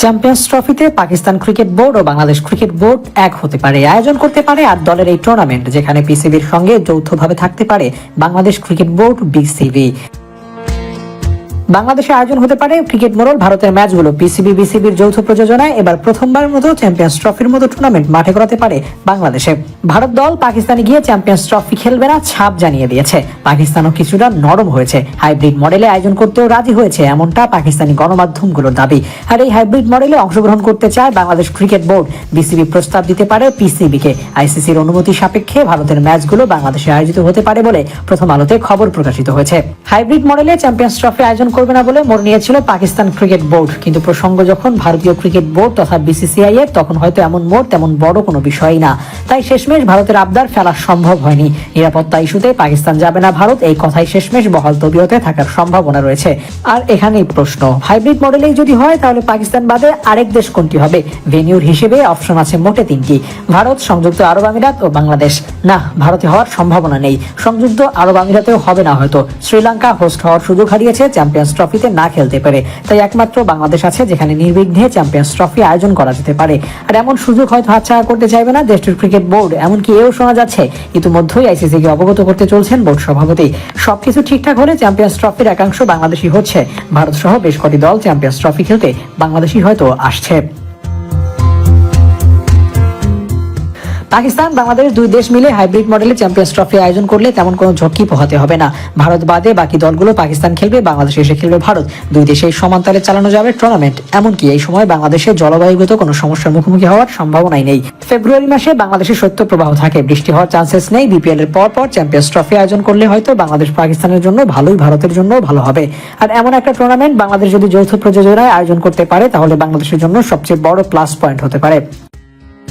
Champions ট্রফিতে Pakistan cricket board ও Bangladesh cricket board এক হতে পারে। আয়োজন করতে পারে আর দলের এই টুর্নামেন্ট যেখানে পিসিবির সঙ্গে যৌথভাবে থাকতে পারে বাংলাদেশ ক্রিকেট বোর্ড বিসিবি বাংলাদেশে আয়োজন হতে পারে ক্রিকেট মোড়ল ভারতের ম্যাচগুলো। পিসিবি বিসিবির যৌথ প্রযোজনায় এবার প্রথমবারের মতো চ্যাম্পিয়ন্স ট্রফির মতো টুর্নামেন্ট মাঠে করাতে পারে বাংলাদেশে। ভারত দল পাকিস্তানে গিয়ে চ্যাম্পিয়ন্স ট্রফি খেলবে না, ছাপ জানিয়ে দিয়েছে। পাকিস্তানও কিছুটা নরম হয়েছে। হাইব্রিড মডেলে আয়োজন করতেও রাজি হয়েছে এমনটা পাকিস্তানি গণমাধ্যমগুলোর দাবি। আর এই হাইব্রিড মডেলে অংশগ্রহণ করতে চায় বাংলাদেশ ক্রিকেট বোর্ড। বিসিবি প্রস্তাব দিতে পারে পিসিবিকে। আইসিসির অনুমতি সাপেক্ষে ভারতের ম্যাচগুলো বাংলাদেশে আয়োজিত হতে পারে বলে প্রথম আলোতে খবর প্রকাশিত হয়েছে। হাইব্রিড মডেলে চ্যাম্পিয়ন্স ট্রফি আয়োজন করবে না বলে মোড় নিয়েছিল পাকিস্তান ক্রিকেট বোর্ড। কিন্তু প্রসঙ্গ যখন ভারতীয় ক্রিকেট বোর্ড তথা বিসিসিআই এর, তখন হয়তো এমন মোড় তেমন বড় কোনো বিষয়ই না। তাই শেষমেশ ভারতের আবদার ফেলা সম্ভব হয়নি। নিরাপত্তা ইস্যুতে পাকিস্তান যাবে না ভারত, এই কথাই শেষমেশ বহাল তবিয়তে থাকার সম্ভাবনা রয়েছে। আর এখানেই প্রশ্ন, হাইব্রিড মডেলেই যদি হয়, তাহলে পাকিস্তান বাদে আরেক দেশ কোনটি হবে? ভেনিউর হিসেবে অপশন আছে মোটে তিনটি। ভারত, সংযুক্ত আরব আমিরাত ও বাংলাদেশ। না, ভারতে হওয়ার সম্ভাবনা নেই। সংযুক্ত আরব আমিরাতেও হবে না হয়তো। শ্রীলঙ্কা হোস্ট হওয়ার সুযোগ হারিয়েছে চ্যাম্পিয়ন্স ট্রফিতে না খেলতে পারে। তাই একমাত্র বাংলাদেশ আছে যেখানে নির্বিঘ্নে চ্যাম্পিয়ন্স ট্রফি আয়োজন করা যেতে পারে। আর এমন সুযোগ হয়তো হাতছাড়া করতে চাইবে না দেশটির ক্রিকেট বোর্ড এমনকি এও শোনা যাচ্ছে, ইতিমধ্যেই আইসিসি কে অবগত করতে চলছেন বোর্ড সভাপতি। সবকিছু ঠিকঠাক হলে চ্যাম্পিয়ন্স ট্রফির একাংশ বাংলাদেশি হচ্ছে। ভারত সহ বেশ কটি দল চ্যাম্পিয়ন্স ট্রফি খেলতে বাংলাদেশি হয়তো আসছে। পাকিস্তান, বাংলাদেশ দুই দেশ মিলে হাইব্রিড মডেলে চ্যাম্পিয়ন্স ট্রফি আয়োজন করলে তেমন কোনো ঝক্কি পোহাতে হবে না। ভারত বাদে বাকি দলগুলো পাকিস্তান খেলবে, বাংলাদেশে এসে খেলবে ভারত। দুই দেশেই সমান্তরালে চালানো যাবে টুর্নামেন্ট এমনকি এই সময় বাংলাদেশে জলবায়ুগত কোনো সমস্যার মুখোমুখি হওয়ার সম্ভাবনাই নেই। ফেব্রুয়ারি মাসে বাংলাদেশে শৈত্য প্রবাহ থাকে। বৃষ্টি হওয়ার চান্সেস নেই। বিপিএল এর পর পর চ্যাম্পিয়ন্স ট্রফি আয়োজন করলে হয়তো বাংলাদেশ পাকিস্তানের জন্য ভালোই, ভারতের জন্য ভালো হবে। আর এমন একটা টুর্নামেন্ট বাংলাদেশ যদি যৌথ প্রযোজনায় আয়োজন করতে পারে, তাহলে বাংলাদেশের জন্য সবচেয়ে বড় প্লাস পয়েন্ট হতে পারে।